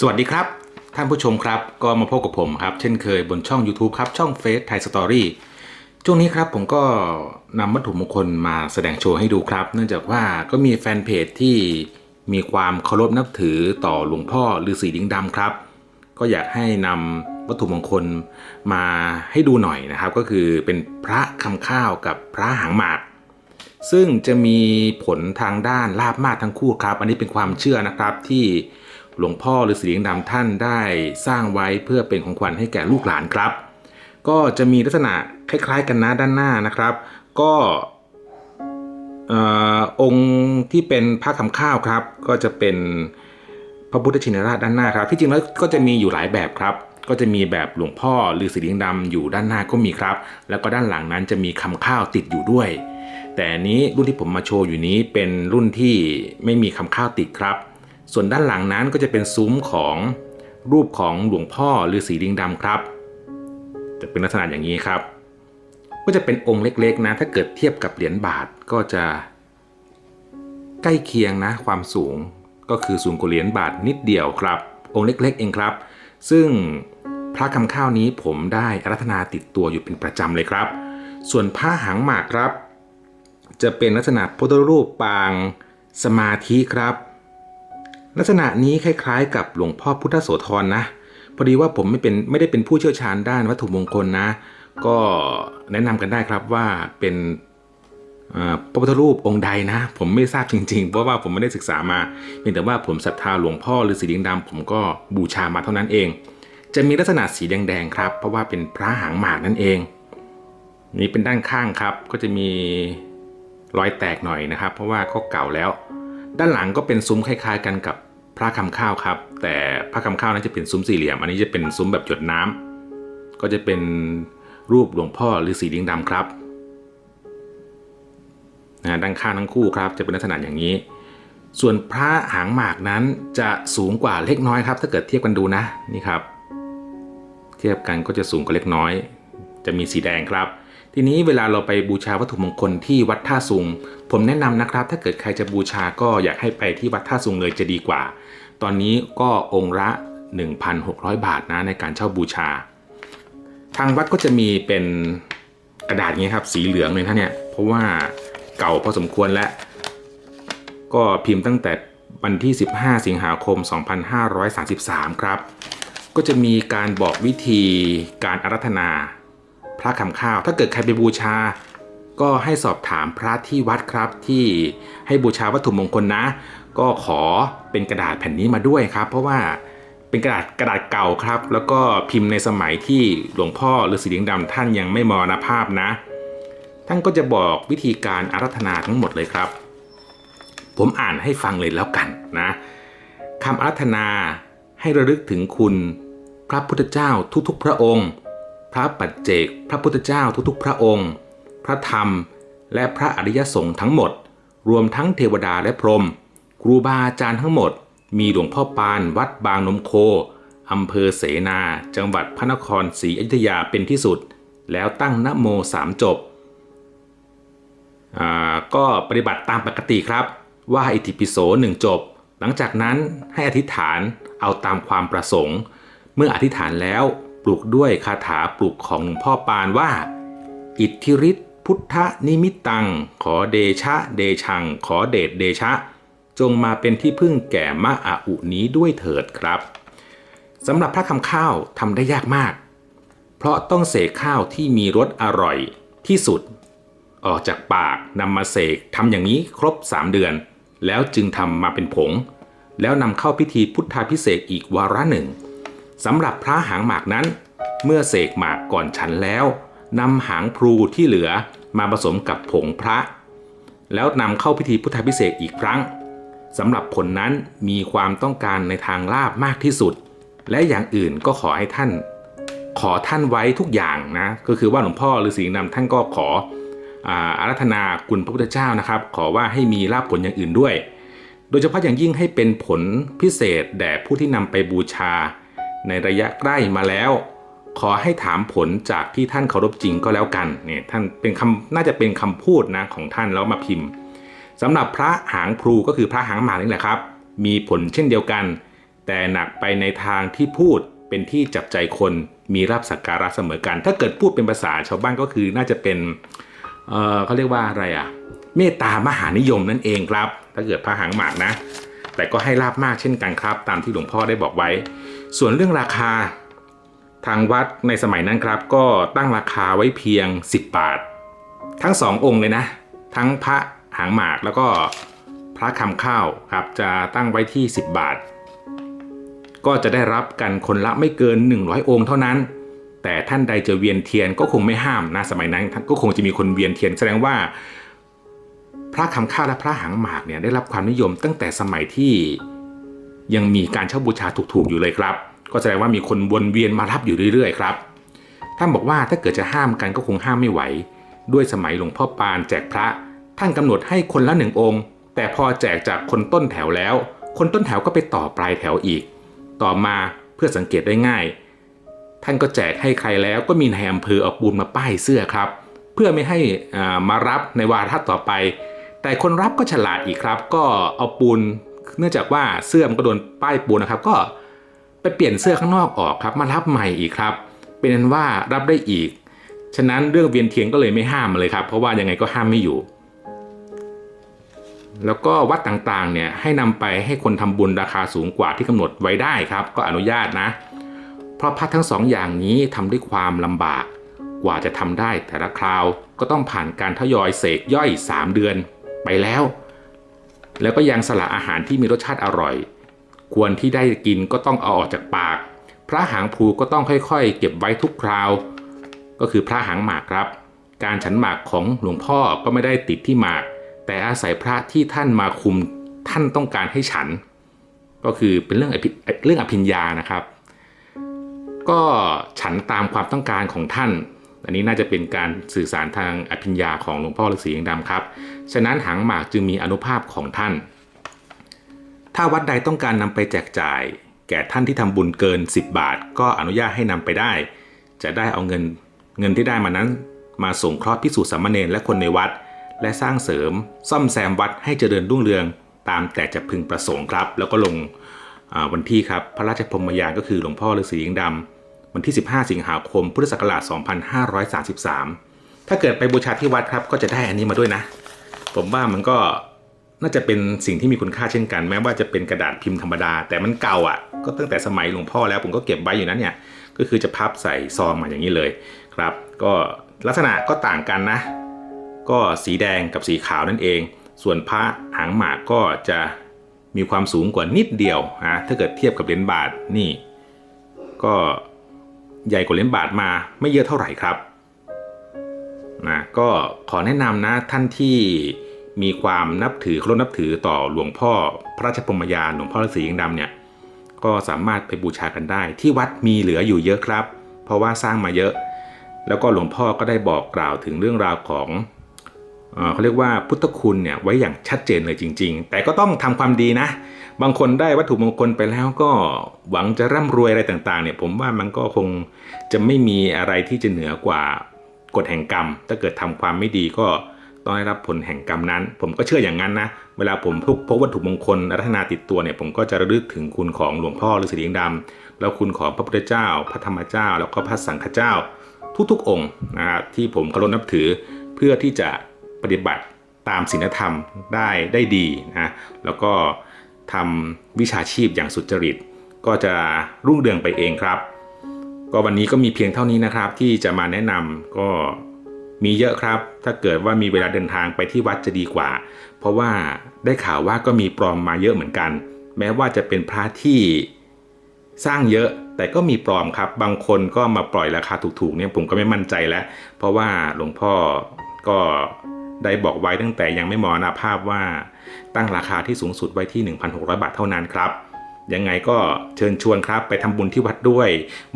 สวัสดีครับ ท่านผู้ชมครับ ก็มาพบกับผมครับ เช่นเคยบนช่อง YouTube ครับ ช่องเฟซไทยสตอรี่ช่วงนี้ครับผมก็นำวัตถุมงคลมาแสดงโชว์ให้ดูครับ เนื่องจากว่าก็มีแฟนเพจที่มีความเคารพนับถือต่อหลวงพ่อฤาษีลิงดำครับ ก็อยากให้นำวัตถุมงคลมาให้ดูหน่อยนะครับ ก็คือเป็นพระคำข้าวกับพระหางหมาก ซึ่งจะมีผลทางด้านลาบมากทั้งคู่ครับ อันนี้เป็นความเชื่อนะครับที่ หลวงพ่อหรือสีลิงดำท่านได้สร้างไว้เพื่อเป็นของขวัญให้แก่ลูกหลานครับ ก็จะมีลักษณะคล้ายๆกันนะด้านหน้านะครับ ก็อองค์ที่เป็นพระคำข้าวครับ ก็จะเป็นพระพุทธชินราชด้านหน้าครับ ที่จริงแล้วก็จะมีอยู่หลายแบบครับ ก็จะมีแบบหลวงพ่อหรือสีลิงดำอยู่ด้านหน้าก็มีครับ แล้วก็ด้านหลังนั้นจะมีคำข้าวติดอยู่ด้วย แต่นี้รุ่นที่ผมมาโชว์อยู่นี้เป็นรุ่นที่ไม่มีคำข้าวติดครับ ส่วนด้านหลังนั้นก็จะเป็นซุ้มของรูปของหลวงพ่อหรือสีลิงดำครับ จะเป็นลักษณะอย่างนี้ครับ ก็จะเป็นองค์เล็กๆนะ ถ้าเกิดเทียบกับเหรียญบาทก็จะใกล้เคียงนะความสูงก็คือสูงกว่าเหรียญบาทนิดเดียวครับ องค์เล็กๆ เองครับ ซึ่งพระคำข้าวนี้ผมได้อารัธนาติดตัวอยู่เป็นประจำเลยครับ ส่วนผ้าหางหมากครับ จะเป็นลักษณะพุทธรูปปางสมาธิครับ ลักษณะนี้คล้ายๆ กับหลวงพ่อพุทธโสธรนะ พอดีว่าผมไม่เป็นไม่ได้เป็นผู้เชี่ยวชาญด้านวัตถุมงคลนะ ก็แนะนำกันได้ครับว่าเป็นพระพุทธรูปองค์ใดนะ ผมไม่ทราบจริงๆ เพราะว่าผมไม่ได้ศึกษามาเพียงแต่ว่าผมศรัทธาหลวงพ่อหรือสีลิงดำผมก็บูชามาเท่านั้นเอง จะมีลักษณะสีแดงๆครับ เพราะว่าเป็นพระหางหมากนั่นเอง นี่เป็นด้านข้างครับก็จะมีรอยแตกหน่อยนะครับ เพราะว่าก็เก่าแล้ว ด้านหลังก็เป็นซุ้มคล้าย ๆ กันกับ พระคำข้าวครับ แต่พระคำข้าวนั้นจะเป็นซุ้มสี่เหลี่ยม อันนี้จะเป็นซุ้มแบบหยดน้ำก็จะเป็นรูปหลวงพ่อหรือสีลิงดำครับนะด้านข้างทั้งคู่ครับ จะเป็นลักษณะอย่างนี้ ส่วนพระหางหมากนั้นจะสูงกว่าเล็กน้อยครับ ถ้าเกิดเทียบกันดูนะนี่ครับ เทียบกันก็จะสูงกว่าเล็กน้อย จะมีสีแดงครับ ทีนี้เวลาเราไปบูชาวัตถุมงคลที่วัดท่าซุง ผมแนะนำนะครับ ถ้าเกิดใครจะบูชาก็อยากให้ไปที่วัดท่าซุงเลยจะดีกว่า ตอนนี้ก็องค์ละ 1,600 บาทนะในการเช่าบูชา ทางวัดก็จะมีเป็นกระดาษอย่างนี้ครับสีเหลืองเลยท่านเนี่ยเพราะว่าเก่าพอสมควรแล้วก็พิมพ์ตั้งแต่วันที่ 15 สิงหาคม 2533 ครับ ก็จะมีการบอกวิธีการอารัธนา ระคำข้าว ถ้าเกิดใครไปบูชา ก็ให้สอบถามพระที่วัดครับที่ให้บูชาวัตถุมงคลนะ ก็ขอเป็นกระดาษแผ่นนี้มาด้วยครับ เพราะว่าเป็นกระดาษกระดาษเก่าครับ แล้วก็พิมพ์ในสมัยที่หลวงพ่อฤาษีเลิงดำท่านยังไม่มรณภาพนะ ท่านก็จะบอกวิธีการอารัธนาทั้งหมดเลยครับ ผมอ่านให้ฟังเลยแล้วกันนะคำอารัธนาให้ระลึกถึงคุณพระพุทธเจ้าทุกๆ พระองค์ พระปัจเจก พระพุทธเจ้าทุกๆ พระองค์ พระธรรม และพระอริยสงฆ์ทั้งหมด รวมทั้งเทวดาและพรหมครูบาอาจารย์ทั้งหมด มีหลวงพ่อปานวัดบางนมโคอำเภอเสนา จังหวัดพระนครศรีอยุธยาเป็นที่สุด แล้วตั้งนโมสามจบก็ปฏิบัติตามปกติครับ ว่าอิติปิโสหนึ่งจบ หลังจากนั้นให้อธิษฐานเอาตามความประสงค์ เมื่ออธิษฐานแล้ว ปลูกด้วยคาถาปลูกของหลวงพ่อปานว่า อิทธิฤทธิพุทธนิมิตตัง ขอเดชะ เดชัง ขอเดชเดชะ จงมาเป็นที่พึ่งแก่มะอาอุนี้ด้วยเถิดครับสำหรับพระคำข้าวทำได้ยากมาก เพราะต้องเสกข้าวที่มีรสอร่อยที่สุด ออกจากปากนำมาเสกทำอย่างนี้ครบ 3 เดือน แล้วจึงทำมาเป็นผง แล้วนำเข้าพิธีพุทธาพิเศษอีกวาระหนึ่ง สำหรับพระหางหมากนั้น เมื่อเสกหมากก่อนฉันแล้วนำหางพลูที่เหลือมาผสมกับผงพระ แล้วนำเข้าพิธีพุทธาพิเศษอีกครั้งสำหรับผลนั้นมีความต้องการในทางลาบมากที่สุด และอย่างอื่นก็ขอให้ท่าน ขอท่านไว้ทุกอย่างนะก็คือว่าหลวงพ่อฤาษีนำท่านก็ขออารัธนาคุณพระพุทธเจ้านะครับ ขอว่าให้มีลาภผลอย่างอื่นด้วย โดยเฉพาะอย่างยิ่งให้เป็นผลพิเศษแด่ผู้ที่นำไปบูชา ในระยะใกล้มาแล้ว ขอให้ถามผลจากที่ท่านเคารพจริงก็แล้วกันเนี่ยท่านเป็นคำน่าจะเป็นคำพูดนะของท่านแล้วมาพิมพ์สำหรับพระหางพลูก็คือพระหางหมากนี่แหละครับ มีผลเช่นเดียวกัน แต่หนักไปในทางที่พูดเป็นที่จับใจคนมีรับสักการะเสมอกัน ถ้าเกิดพูดเป็นภาษาชาวบ้านก็คือน่าจะเป็นเออเขาเรียกว่าอะไรอะเมตตามหานิยมนั่นเองครับ ถ้าเกิดพระหางหมากนะ แต่ก็ให้ลาบมากเช่นกันครับ ตามที่หลวงพ่อได้บอกไว้ ส่วนเรื่องราคา ทางวัดในสมัยนั้นครับ ก็ตั้งราคาไว้เพียง 10 บาท ทั้งสององค์เลยนะ ทั้งพระหางหมากแล้วก็พระคำข้าวครับจะตั้งไว้ที่ 10 บาท ก็จะได้รับกันคนละไม่เกิน 100 องค์เท่านั้น แต่ท่านใดจะเวียนเทียนก็คงไม่ห้ามนะสมัยนั้นก็คงจะมีคนเวียนเทียนแสดงว่า พระคำข้าวและพระหางหมากเนี่ยได้รับความนิยมตั้งแต่สมัยที่ยังมีการเช่าบูชาถูกๆอยู่เลยครับ ก็แสดงว่ามีคนวนเวียนมารับอยู่เรื่อยๆครับท่านบอกว่าถ้าเกิดจะห้ามกันก็คงห้ามไม่ไหว ด้วยสมัยหลวงพ่อปานแจกพระ ท่านกำหนดให้คนละหนึ่งองค์ แต่พอแจกจากคนต้นแถวแล้ว คนต้นแถวก็ไปต่อปลายแถวอีก ต่อมาเพื่อสังเกตได้ง่าย ท่านก็แจกให้ใครแล้วก็มีนายอำเภอเอาปูนมาป้ายเสื้อครับ เพื่อไม่ให้มารับในวาระต่อไป แต่คนรับก็ฉลาดอีกครับ ก็เอาปูนเนื่องจากว่าเสื้อมันก็โดนป้ายปูนนะครับ ก็ไปเปลี่ยนเสื้อข้างนอกออกครับมารับใหม่อีกครับ เป็นนั้นว่ารับได้อีก ฉะนั้นเรื่องเวียนเทียนก็เลยไม่ห้ามเลยครับ เพราะว่ายังไงก็ห้ามไม่อยู่ แล้วก็วัดต่างๆเนี่ยให้นำไปให้คนทำบุญราคาสูงกว่าที่กำหนดไว้ได้ครับ ก็อนุญาตนะ เพราะพัดทั้งสองอย่างนี้ทำด้วยความลำบากกว่าจะทำได้แต่ละคราวก็ต้องผ่านการทยอยเสกย่อย 3 เดือน ไปแล้ว แล้วก็ยังสละอาหารที่มีรสชาติอร่อย ควรที่ได้กินก็ต้องเอาออกจากปาก พระหางภูก็ต้องค่อยๆ เก็บไว้ทุกคราว ก็คือพระหางหมากครับ การฉันหมากของหลวงพ่อก็ไม่ได้ติดที่หมาก แต่อาศัยพระที่ท่านมาคุมท่านต้องการให้ฉัน ก็คือเป็นเรื่องอเรื่องอภิญญานะครับ ก็ฉันตามความต้องการของท่าน อันนี้น่าจะเป็นการสื่อสารทางอภิญญาของหลวงพ่อฤาษียังดำครับ ฉะนั้นหางหมากจึงมีอนุภาพของท่าน ถ้าวัดใดต้องการนำไปแจกจ่าย แก่ท่านที่ทำบุญเกิน 10 บาท ก็อนุญาตให้นำไปได้ จะได้เอาเงินเงินที่ได้มานั้น มาส่งเคราะห์พิสูจน์สามเณรและคนในวัด และสร้างเสริมซ่อมแซมวัดให้เจริญรุ่งเรืองตามแต่จะพึงประสงค์ครับ แล้วก็ลงวันที่ครับพระราชพรมยานก็คือหลวงพ่อฤาษียิงดำ วันที่ 15 สิงหาคม พุทธศักราช 2533 ถ้าเกิดไปบูชาที่วัดครับก็จะได้อันนี้มาด้วยนะ ผมว่ามันก็น่าจะเป็นสิ่งที่มีคุณค่าเช่นกัน แม้ว่าจะเป็นกระดาษพิมพ์ธรรมดา แต่มันเก่าอะ ก็ตั้งแต่สมัยหลวงพ่อแล้วผมก็เก็บไว้อยู่นั้นเนี่ยก็คือจะพับใส่ซองมาอย่างนี้เลยครับ ก็ลักษณะก็ต่างกันนะ ก็สีแดงกับสีขาวนั่นเอง ส่วนพระหางหมากก็จะมีความสูงกว่านิดเดียวนะถ้าเกิดเทียบกับเหรียญบาทนี่ ก็ ใหญ่กว่าเหรียญบาทมาไม่เยอะเท่าไหร่ครับนะก็ขอแนะนำนะท่านที่มีความนับถือเคารพนับถือต่อหลวงพ่อพระราชพรมยานหลวงพ่อฤาษียิงดำเนี่ยก็สามารถไปบูชากันได้ ที่วัดมีเหลืออยู่เยอะครับ เพราะว่าสร้างมาเยอะ แล้วก็หลวงพ่อก็ได้บอกกล่าวถึงเรื่องราวของ เขาเรียกว่าพุทธคุณเนี่ยไว้อย่างชัดเจนเลยจริง ๆ แต่ก็ต้องทำความดีนะ บางคนได้วัตถุมงคลไปแล้วก็หวังจะร่ำรวยอะไรต่างๆเนี่ยผมว่ามันก็คงจะไม่มีอะไรที่จะเหนือกว่ากฎแห่งกรรม ถ้าเกิดทำความไม่ดีก็ต้องได้รับผลแห่งกรรมนั้น ผมก็เชื่ออย่างนั้นนะ เวลาผมพกพกวัตถุมงคลรัตนาติดตัวเนี่ยผมก็จะระลึกถึงคุณของหลวงพ่อฤาษีลิงดำแล้วคุณของพระพุทธเจ้า พระธรรมเจ้า แล้วก็พระสังฆเจ้า ทุกๆ องค์นะครับที่ผมเคารพนับถือเพื่อที่จะ ปฏิบัติตามศีลธรรมได้ได้ดีนะแล้วก็ทำวิชาชีพอย่างสุจริต ก็จะรุ่งเรืองไปเองครับ ก็วันนี้ก็มีเพียงเท่านี้นะครับ ที่จะมาแนะนำก็มีเยอะครับ ถ้าเกิดว่ามีเวลาเดินทางไปที่วัดจะดีกว่า เพราะว่าได้ข่าวว่าก็มีปลอมมาเยอะเหมือนกัน แม้ว่าจะเป็นพระที่สร้างเยอะแต่ก็มีปลอมครับ บางคนก็มาปล่อยราคาถูกๆเนี่ยผมก็ไม่มั่นใจแล้ว เพราะว่าหลวงพ่อก็ ได้บอกไว้ตั้งแต่ยังไม่มรณภาพว่า ตั้งราคาที่สูงสุดไว้ที่ 1,600 บาทเท่านั้นครับยังไงก็เชิญชวนครับไปทำบุญที่วัดด้วย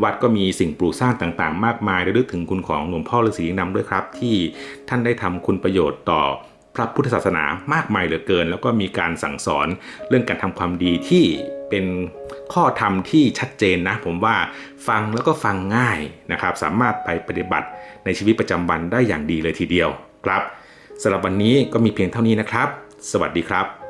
วัดก็มีสิ่งปลูกสร้างต่างๆ มากมายระลึกถึงคุณของหลวงพ่อฤาษีลิงดำด้วยครับ ที่ท่านได้ทำคุณประโยชน์ต่อพระพุทธศาสนามากมายเหลือเกิน แล้วก็มีการสั่งสอนเรื่องการทำความดีที่เป็นข้อธรรมที่ชัดเจนนะ ผมว่าฟังแล้วก็ฟังง่ายนะครับ สามารถไปปฏิบัติในชีวิตประจำวันได้อย่างดีเลยทีเดียวครับ สำหรับวันนี้ก็มีเพียงเท่านี้นะครับ สวัสดีครับ